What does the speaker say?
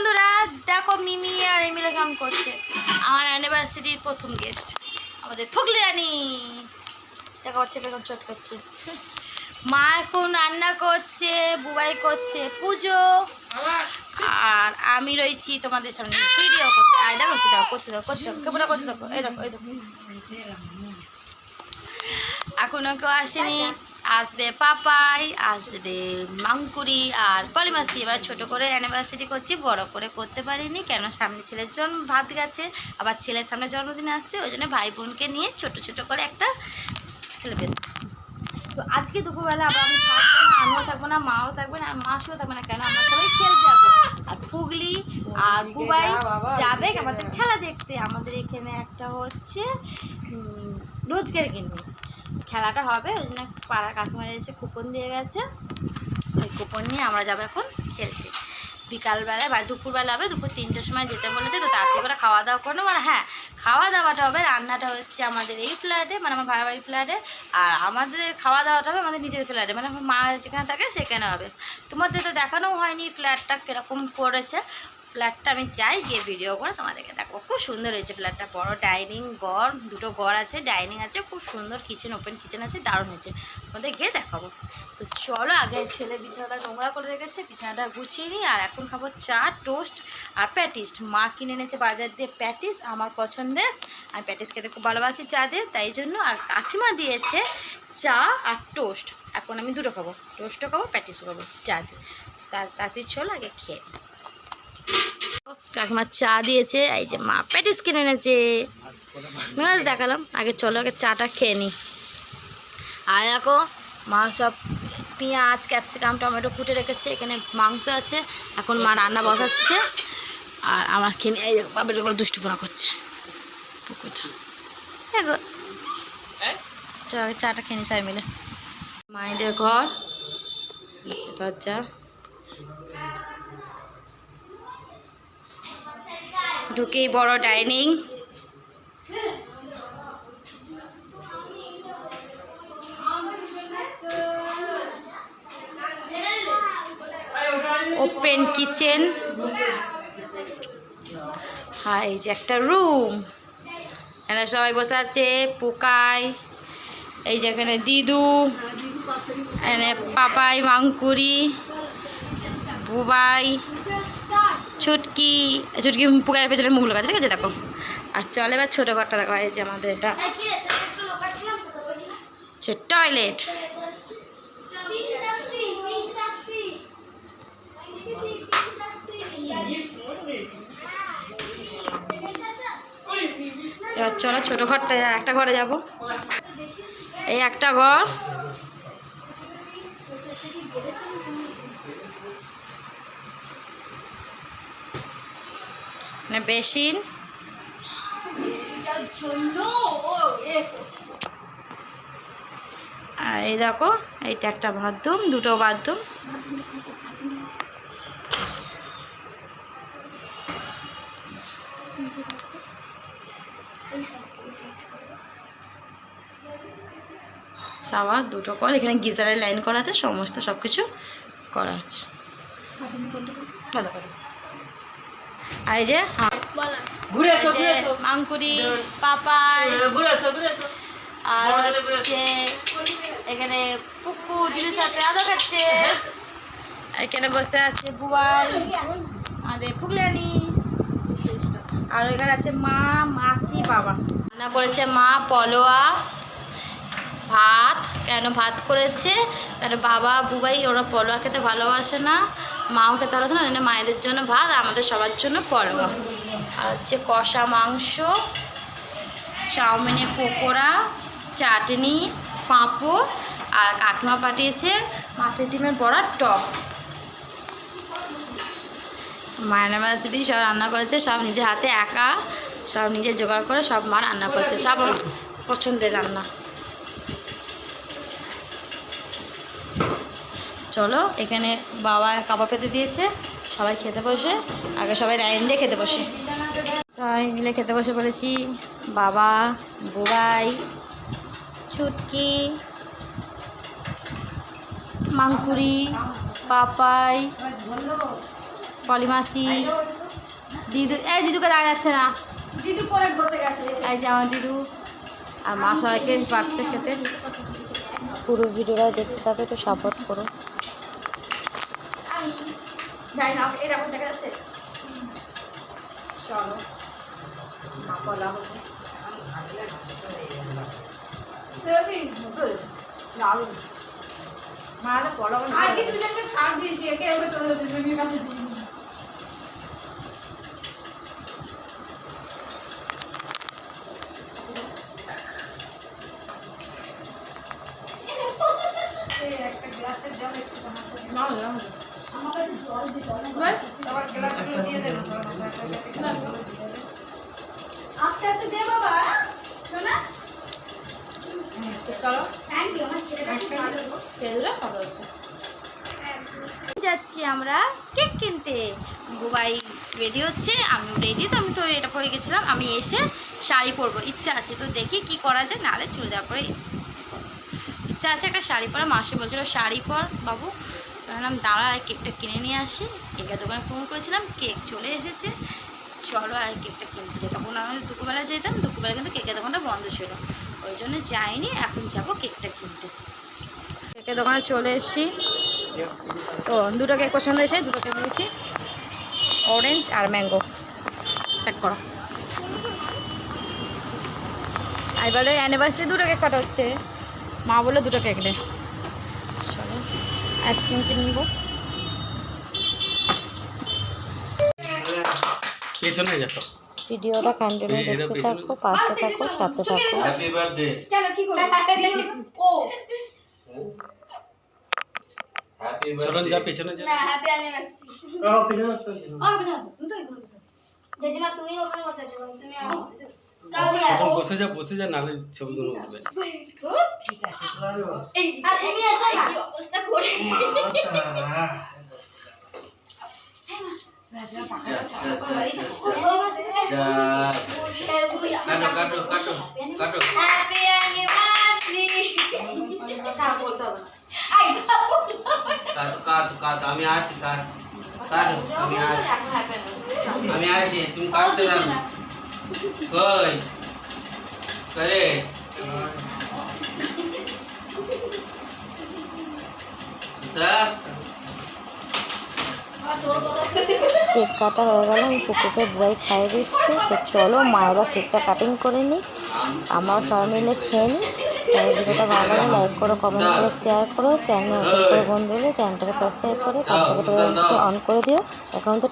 বন্ধুরা, দেখো মিমি আর এমিলে কাম করছে। আমার অ্যানিভার্সারির প্রথম গেস্ট আমাদের ফুগলি রানি। দেখো ছেলে এখন চট করছে। মা এখন রান্না করছে, বুবাই করছে পুজো। আর আমি রয়েছি তোমাদের সামনে ভিডিও করতে। আর দেখো দেখো, করছে দেখো করছে, দেখো কেমন করছে, দেখো, এই দেখো এই দেখো। এখনও কেউ আসেনি। আসবে পাপাই আসবে মাংকুরি আর পলিমাসি। এবার ছোট করে অ্যানিভার্সারি করছি বড় করে করতে পারিনি কেন সামনে ছেলের জন্ম ভাত গেছে আবার ছেলের সামনে জন্মদিন আসছে ওই জন্য ভাই বোনকে নিয়ে ছোট ছোট করে একটা সেলিব্রেট করছি। তো আজকে দুপুরবেলা আবার আমি থাকব না আমিও থাকব না মাও থাকবে না আর মাসিও থাকবে না কেন আমরা সবাই খেলতে যাব। আর ফুগলি আর বুবাই যাবে আমাদের খেলা দেখতে। আমাদের এখানে একটা হচ্ছে রোজগার কিনবে খেলাটা হবে, ওই জন্য পাড়ার কাকিমারা এসে কুপন দিয়ে গেছে। ওই কুপন নিয়ে আমরা যাব এখন খেলতে। বিকালবেলা বা দুপুরবেলা হবে, দুপুর তিনটের সময় যেতে বলেছে, তো তাড়াতাড়ি করে খাওয়া দাওয়া করব আর হ্যাঁ খাওয়া দাওয়াটা হবে, রান্নাটা হচ্ছে আমাদের এই ফ্ল্যাটে মানে আমার ভাড়া বাড়ি ফ্ল্যাটে আর আমাদের খাওয়া দাওয়াটা হবে আমাদের নিজের ফ্ল্যাটে মানে মা যেখানে থাকে সেখানে হবে। তোমাদের তো দেখানোও হয়নি ফ্ল্যাটটা কীরকম করেছে। ফ্ল্যাটটা আমি চাই গিয়ে ভিডিও করে তোমাদেরকে দেখো খুব সুন্দর হয়েছে ফ্ল্যাটটা বড় ডাইনিং ঘর, দুটো ঘর আছে ডাইনিং আছে, খুব সুন্দর কিচেন ওপেন কিচেন আছে, দারুণ হয়েছে। তোমাদের গিয়ে দেখাবো। তো চলো আগে ছেলে বিছানাটা নোংরা করে রেখেছে, বিছানাটা গুছিয়ে নিই, আর এখন খাব চা টোস্ট আর প্যাটিস মা কিনে এনেছে বাজার দিয়ে প্যাটিস আমার পছন্দের আমি প্যাটিস খেতে খুব ভালোবাসি চা দিয়ে তাই জন্য আর কাকিমা দিয়েছে চা আর টোস্ট। এখন আমি দুটো খাব। টোস্টও খাব, প্যাটিসও খাব চা দিয়ে তার তাড়াতাড়ি চলো আগে খেয়ে। কাকিমা চা দিয়েছে, এই যে মা প্যাটিস কিনে এনেছে। দেখালাম, আগে চলো, আগে চাটা খেয়ে নিই আর দেখো, মা সব পেঁয়াজ, ক্যাপসিকাম, টমেটো কুটে রেখেছে, এখানে মাংস আছে। এখন মা রান্না বসাচ্ছে। আর আমার খেয়ে এই দেখো বাবার দুষ্টুপনা করছে। পুকুরটা। দেখো চলো চাটা খেয়ে সবাই মিলে। মায়েদের ঘর দরজা। ঢুকেই বড় ডাইনিং। ওপেন কিচেন এই যে একটা রুম এখানে সবাই বসে আছে পোকাই এই যে এখানে দিদু এখানে পাপাই মাংকুরি বুবাই ছুটকি ছুটকি পুকারের পেছনে মুখ লাগাচ্ছে ঠিক আছে? দেখো। আর চলে এবার ছোটো ঘরটা দেখো এই যে আমাদের এটা। টয়লেট এবার চলো ছোটো ঘরটা, একটা ঘরে যাব। এই একটা ঘর। বেসিন। এই দেখো, এইটা একটা বাথরুম, দুটো বাথরুম। সাওয়ার দুটো কল এখানে গিজারের লাইন করা আছে সমস্ত সব কিছু করা আছে। ভালো ভালো। আর এই যে হ্যাঁ মাংকুরি পাপাই। আর হচ্ছে এখানে পুকু দিদির সাথে আদর খাচ্ছে। এখানে বসে আছে বুয়াই আমাদের ফুগলানি। আর এখানে আছে মা, মাসি, বাবা। রান্না করেছে মা, পলোয়া, ভাত। কেন ভাত করেছে? কেন বাবা, বুবাই ওরা পলোয়া খেতে ভালোবাসে না, মাও খেতে ভালোবাসে না জন্য মায়েদের জন্য ভাত আমাদের সবার জন্য পলোয়া। আর হচ্ছে কষা মাংস, চাউমিনের পকোড়া, চাটনি, পাঁপড়, আর কাকিমা পাঠিয়েছে মাছের ডিমের বড়া টক। মায়ের বাসিদি সব রান্না করেছে, সব নিজে হাতে একা, সব নিজে জোগাড় করে সব মা রান্না করেছে, সব পছন্দের রান্না। চলো, এখানে বাবা কাপড় পেতে দিয়েছে, সবাই খেতে বসে, আগে সবাই লাইন দিয়ে খেতে বসে। সবাই মিলে খেতে বসে বলেছি বাবা বুবাই ছুটকি, মাংকুরি, পাপাই পলিমাসি দিদু এই দিদুকে দেখা যাচ্ছে না। দিদি পরে বসে গেছে। এই যে আমার দিদু আর মা সবাইকে পাচ্ছে খেতে। পুরো ভিডিওটা দেখতে থাকো একটু সাপোর্ট করো। মা বলা হবে দেবী লাল। মারা পড়া আজকে দুজনকে ছাড় দিয়েছি একে তোদের দুজনের কাছে দিই একটা গ্লাসের জল একটু বানাতে না না আমার কাছে জল দিতে হবে সবার গ্লাসগুলো দিয়ে দেবো সবার একটা একটা গ্লাসগুলো দিয়ে দেবো আস্তে আস্তে দে বাবা শোনা চলো থ্যাংক ইউ আমার ছেলেটা খুব ভালো গো পেদুরা ভালো হচ্ছে যাচ্ছি আমরা কেক কিনতে। বুবাই রেডি হচ্ছে, আমিও রেডি তো আমি তো এটা পরে গেছিলাম, আমি এসে শাড়ি পরবো, ইচ্ছা আছে, তো দেখি কি করা যায়, নাহলে চুড়িদার পরে ইচ্ছা আছে একটা শাড়ি পরা, মাসে বলছিল, শাড়ি পর বাবু। বললাম, দাঁড়া কেকটা কিনে নিয়ে আসি। কেকের দোকানে ফোন করেছিলাম, কেক চলে এসেছে। চলো আর কেকটা কিনতে যাই। তখন আমি দুপুরবেলা যেতাম, দুপুরবেলা কিন্তু কেকের দোকানটা বন্ধ ছিল। ওই জন্য যাইনি, এখন যাব কেকটা কিনতে। কেকের দোকানে চলে এসেছি। তো দুটো কেক পছন্দ হয়েছে দুটো কেক নিয়েছি। অরেঞ্জ আর ম্যাঙ্গো প্যাক করো। আর এবারে অ্যানিভার্সারি দুটো কেক কাটা হচ্ছে। মা বলে দুটো কেক নে চলো আইসক্রিম কিনে নিবো। পেছনে যাও ভিডিওটা কন্টিনিউ দেখতে থাকো পাশে থাকো সাথে থাকো। হ্যাপি বার্থডে কেন কি করব ও চলুন যা পেছনে যা। না হ্যাপি অ্যানিভার্সারি ও পেছনে হবে। ও বুঝা আছে তুমি তো এখানে বসে আছো। জেজিমা তুমি ওখানে বসে আছো তুমি আসো। বসে যা বসে যা নালে ছবি তুলে উঠবে। এই আর তুমি এসো না। অবস্থা করেছি? কাটো কাটো কাটো। কাটো হ্যাপি অ্যানিভার্সারি বলতে হবে আই আমি আছি আমি আমি আছি, তুমি কাটতে কেক কাটা হয়ে গেল, আমি পুকুকে বুয়াই খাইয়ে দিচ্ছি। তো চলো, মায়েরা কেকটা কাটিং করে নিই। আমরাও সবাই মিলে খেয়ে নিই। তাই ভিডিওটা ভালো লাগলে লাইক করো কমেন্ট করো শেয়ার করো চ্যানেল নতুন করে বন্ধু হলে চ্যানেলটাকে সাবস্ক্রাইব করে পাশে অন করে দিও। এখন তো